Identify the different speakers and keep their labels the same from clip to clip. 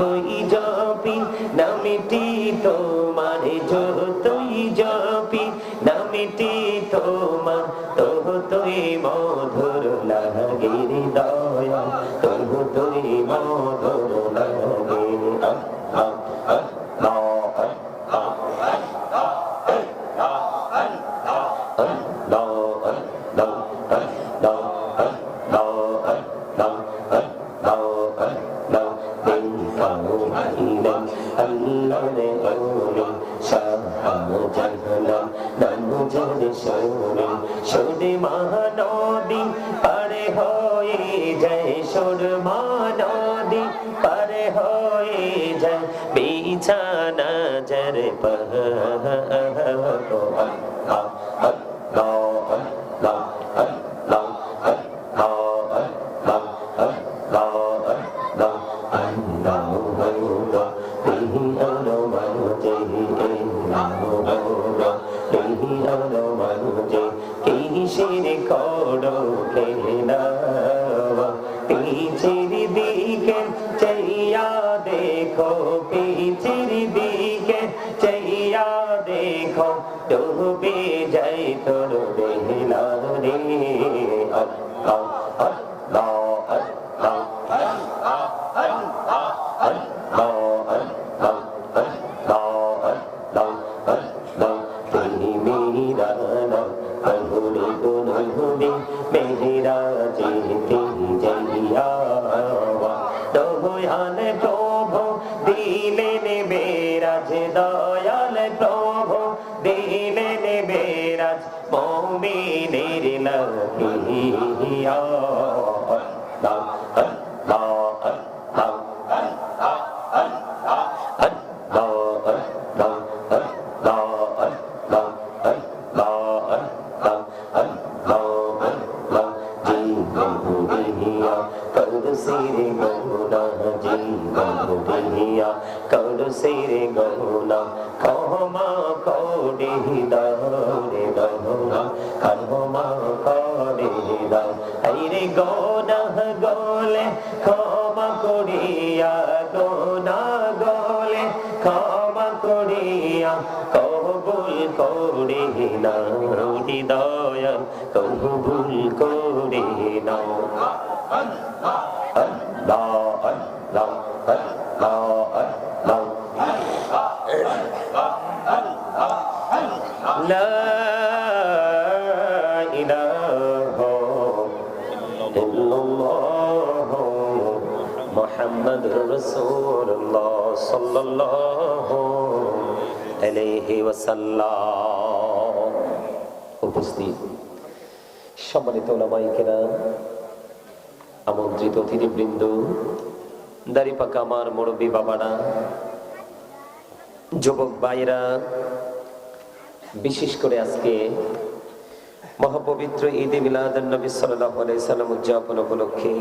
Speaker 1: যতই জপি নামিটি তোমার যতই জপি নামিটি তোমার তবু তুই মধুর লাগে দয়া তবু তুই মধুর লাগে আহ, আহ, আহ, আহ, আহ, মহানদী পারে হয়ে যায় সুর মহানদী পারে হয়ে যায় বিছানা কিসের দাও আইরে গোলে, ক্ষমা করিয়া গোনা গোলে, ক্ষমা করিয়া কবুল করে নাও হৃদয় কবুল করে নাও ইল্লাল্লাহ মুহাম্মাদুর রাসূলুল্লাহ সাল্লাল্লাহু আলাইহি উপস্থিত। সম্মানিত আমন্ত্রিত অতিথিবৃন্দ দাড়িপাকা আমার মুরব্বী বাবারা, যুবক ভাইরা, বিশেষ করে আজকে মহাপবিত্র ঈদে মিলাদ নবী সাল্লাহ সাল্লাম উদযাপন উপলক্ষে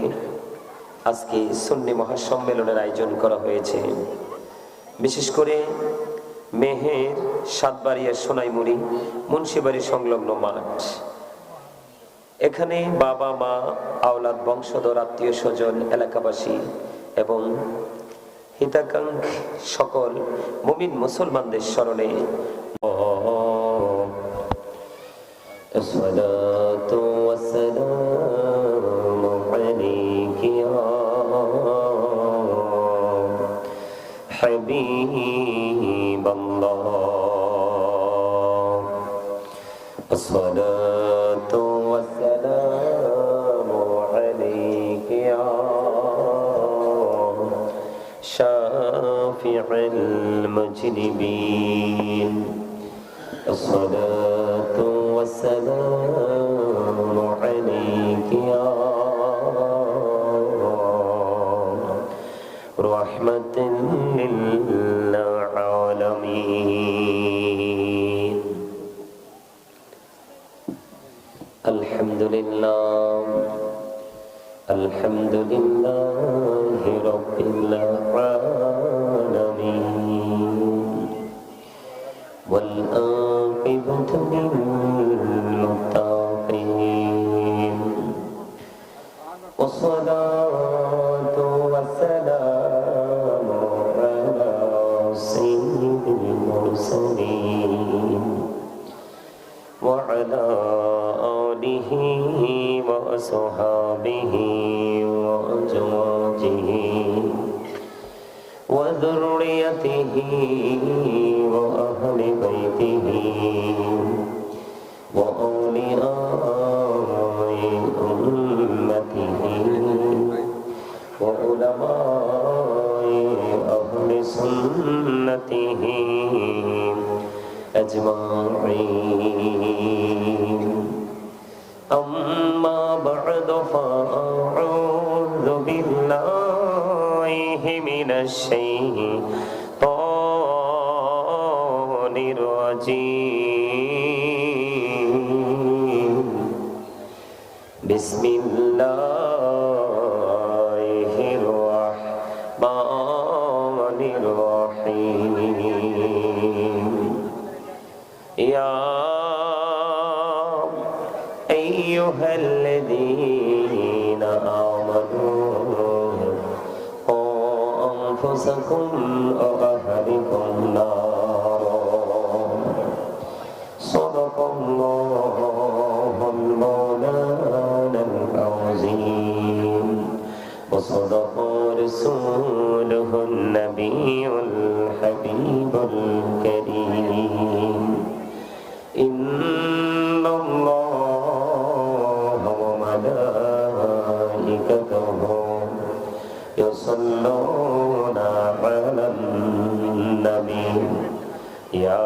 Speaker 1: আজকে সুন্নি মহাসম্মেলনের আয়োজন করা হয়েছে। বিশেষ করে মেহের, সাতবাড়িয়া, সোনাইমুড়ি, মুন্সিবাড়ি সংলগ্ন মাঠ। এখানে বাবা, মা, আওলাদ, বংশধর, আত্মীয় স্বজন, এলাকাবাসী এবং হিতাকাঙ্ক্ষী সকল মুমিন মুসলমানদের স্মরণে الصلاة والسلام عليك يا حبيب الله. الصلاة والسلام عليك يا شافع المجرمين الصلاة والسلام والصلاة والسلام على سيد المرسلين. وعلى آله وذريته وأهل بيته. الرجيم. بسم الله الرحمن الرحيم. يا أيها الذين آمنوا أنفسكم صدق الله المولانا العظيم. وصدق رسوله النبي الحبيب الكريم. إن الله وملائكته يصلون على النبي. يا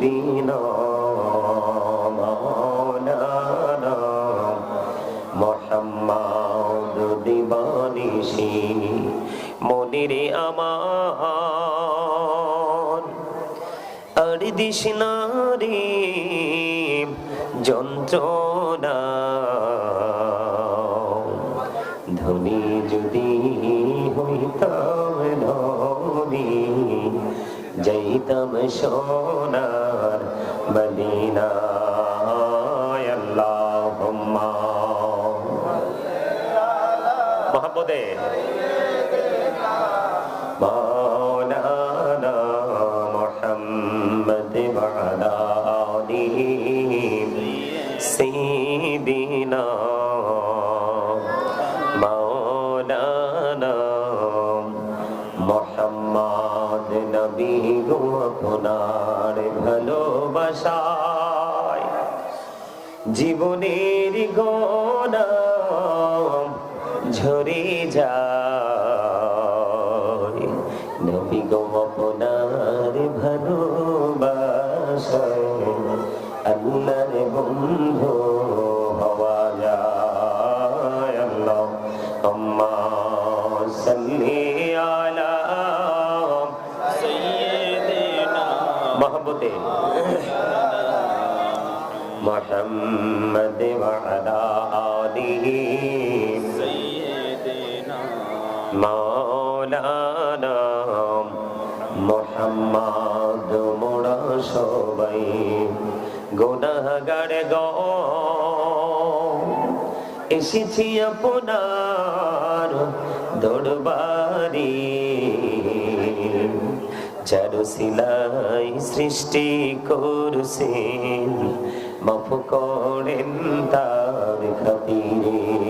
Speaker 1: দিল মৌলানা মোহাম্মদ দিবানিসি মনিরে আমার আর দিস নারী যন্ত্র যাইতাম সোনার মদিনা মহাপদে নবী তোমার ভালোবাসায়। জীবনের গোনা ঝরে যায়। محبوبه محمد وعلى آله مولانا মোহাম্মদ মোড়া সবাই গুনাহগার গ এসেছি আপনার দরবারি যার সিলাই সৃষ্টি করছেন। মাফ করেন তার খাতিরে।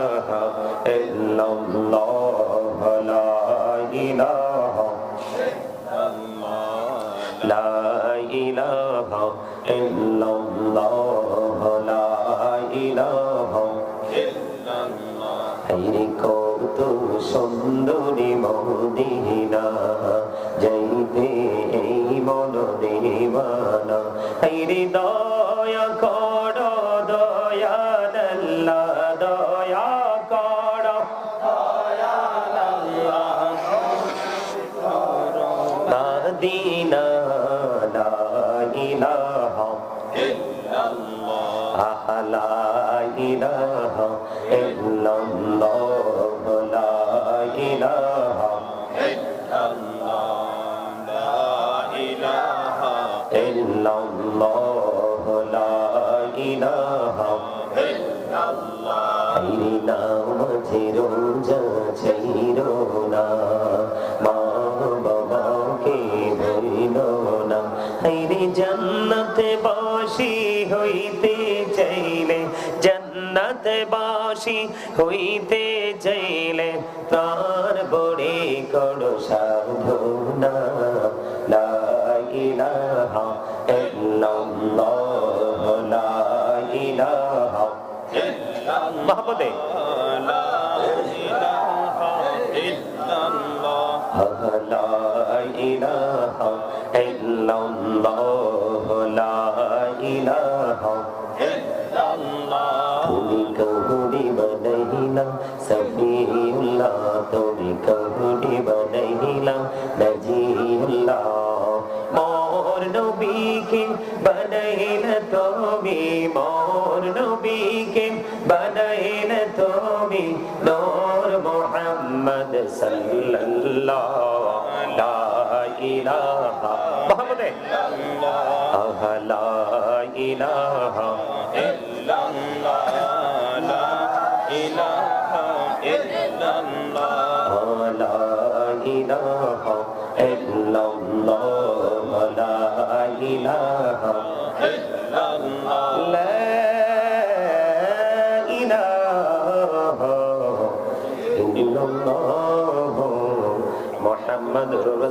Speaker 1: لا إله إلا الله لا إله হাইরে কত সুন্দরী মদিনা যাইতে এই মন দেবানা হাইরে দয়া কর দয়া দল্লা দয়া মদিনা লা ইলাহা ইল্লাল্লাহ লা ইলাহা ইল্লাল্লাহ লা ইলাহা illallah la ilaha illallah hari naam jero ja chairo na জন্নতে বাসি হইতে চাইলে জন্নত বাসি হইতে চাইলে তার বড়ে করো সাধনা লা ইলাহা ইল্লাল্লাহ লা ইলাহা ইল্লাল্লাহ। মহব্বতে লা ইলাহা ইল্লাল্লাহ। লা ইলাহা ইল্লাল্লাহ। কহুরি বনাইলা নজিউল্লাহ মোর নবীকে বনাইলা তুমি মোর নবীকে বনাইলা তুমি নূর মুহাম্মদ সাল্লাল্লাহ লা ইলাহা মুহাম্মদে আহ লা ইলাহা محمد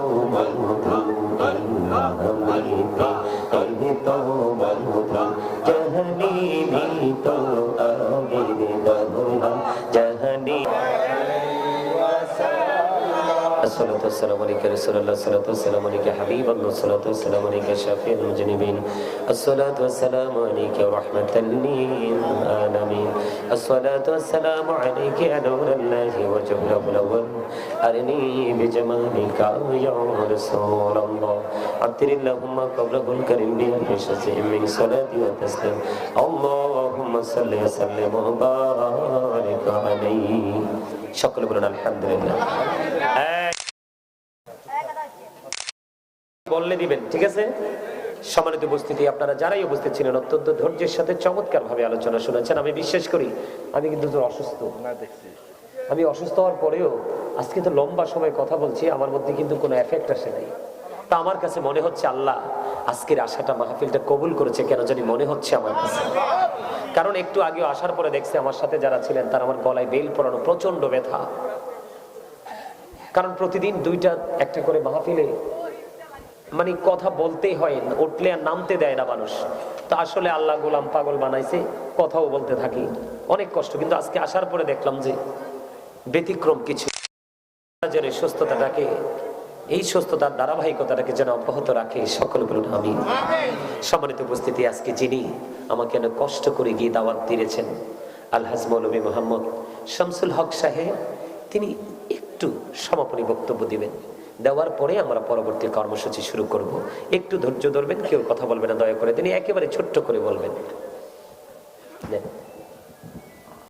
Speaker 1: السلام عليك رسول الله صلاة والسلام عليك حبيب الله صلاة والسلام عليك شافي المجنبين. الصلاة والسلام عليك رحمة للعالمين الصلاة والسلام عليك يا نور الله وجبره الأول. أرني بجمالك يا رسول الله. عطر اللهم قبله الكريم بأنفسه من صلاة وتسليم. اللهم صل وسلم وبارك عليه. شكرا لله الحمد لله. বললে দিবেন ঠিক আছে? সম্মানিত উপস্থিতি আপনারা যারাই উপস্থিত ছিলেন অত্যন্ত ধৈর্যের সাথে চমৎকার ভাবে আলোচনা শুনেছেন। আমি বিশ্বাস করি আমি কিন্তু অসুস্থ। আমি অসুস্থ হওয়ার পরেও আজকে তো লম্বা সময় কথা বলছি আমার মধ্যে কিন্তু কোনো এফেক্ট আসে নাই। তা আমার কাছে মনে হচ্ছে আল্লাহ আজকের আশাটা মাহফিলটা কবুল করেছে কেন জানি মনে হচ্ছে আমার কাছে। কারণ একটু আগে আসার পরে দেখছে আমার সাথে যারা ছিলেন তারা আমার গলায় বেল পড়ানো প্রচণ্ড ব্যথা। কারণ প্রতিদিন দুইটা একটা করে মাহফিলে মানে কথা বলতেই হয়, উঠলে আর নামতে দেয় না মানুষ। তো আসলে আল্লাহ গোলাম পাগল বানাইছে, কথাও বলতে থাকি। অনেক কষ্ট, কিন্তু আজকে আসার পরে দেখলাম যে ব্যতিক্রম কিছু। সুস্থতাটাকে, এই সুস্থতার ধারাবাহিকতাটাকে যেন অব্যাহত রাখে সকল বলুন আমি সম্মানিত উপস্থিতি, আজকে যিনি আমাকে অনেক কষ্ট করে গিয়ে দাওয়াত দিয়েছেন আলহাজ মৌলবী মোহাম্মদ শামসুল হক সাহেব, তিনি একটু সমাপনী বক্তব্য দিবেন। দেওয়ার পরে আমরা পরবর্তী কর্মসূচি শুরু করব একটু ধৈর্য ধরবেন, কেউ কথা বলবেন না, দয়া করে তিনি একেবারে ছোট্ট করে বলবেন।